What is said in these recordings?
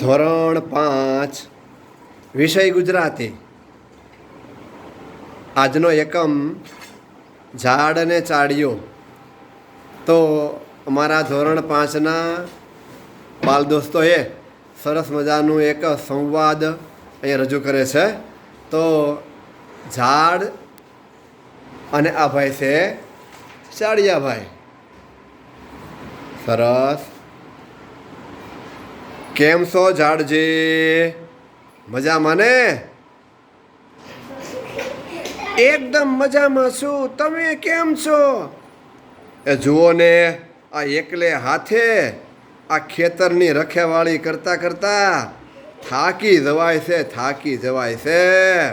ધોરણ પાંચ, વિષય ગુજરાતી. આજનો એકમ ઝાડ અને ચાડીઓ તો અમારા ધોરણ પાંચના બાલ દોસ્તોએ સરસ મજાનું એક સંવાદ અહીંયા રજૂ કરે છે. તો ઝાડ અને આ ભાઈ છે ચાડિયાભાઈ. સરસ. કેમ છો ઝાડજી મજામાં ને? એકદમ મજામાં છું. તમે કેમ છો? એ જુઓ ને, આ એકલે હાથે આ ખેતરની રખેવાળી કરતા કરતા થાકી જવાય છે, થાકી જવાય છે.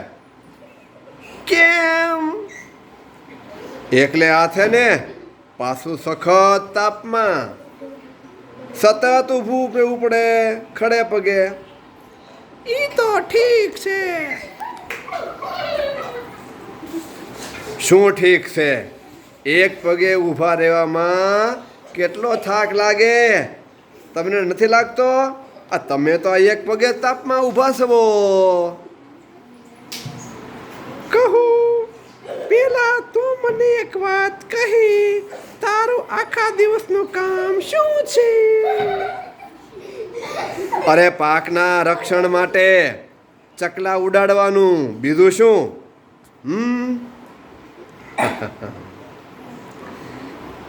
કેમ? એકલે હાથે ને પાછું સખત તાપમાં. સતત ઊભું રહેવું પડે ખડે પગે. ઈ તો ઠીક છે. શું ઠીક છે? એક પગે ઊભા રહેવામાં કેટલો થાક લાગે? તમને નથી લાગતો? આ તમે તો એક પગે તાપમાં ઊભા છો. કહું પેલા તું મને એક વાત કહી તારું આખા દિવસનું કામ શું છે? અરે પાકના રક્ષણ માટે ચકલા ઉડાડવાનું. બીજું શું? હમ?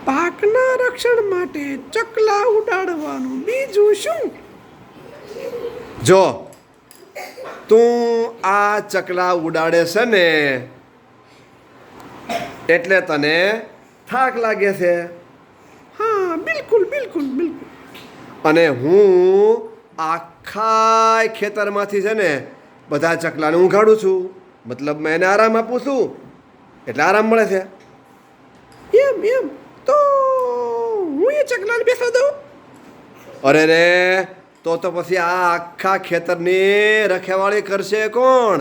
પાકના રક્ષણ માટે ચકલા ઉડાડવાનું. બીજું શું? જો તું આ ચકલા ઉડાડે છે ને એટલે તને થાક લાગે છે. હા બિલકુલ બિલકુલ બિલકુલ. અને હું આખા ખેતરમાંથી છે ને બધા ચકલાને ઊંઘાડું છું. મતલબ મેં એને આરામ આપું છું. એટલે આરામ મળે છે. એમ એમ. તો હું એ ચકલાને બેસવા દઉં? અરે રે, તો તો પછી આ આખા ખેતરની રખેવાળી કરશે કોણ?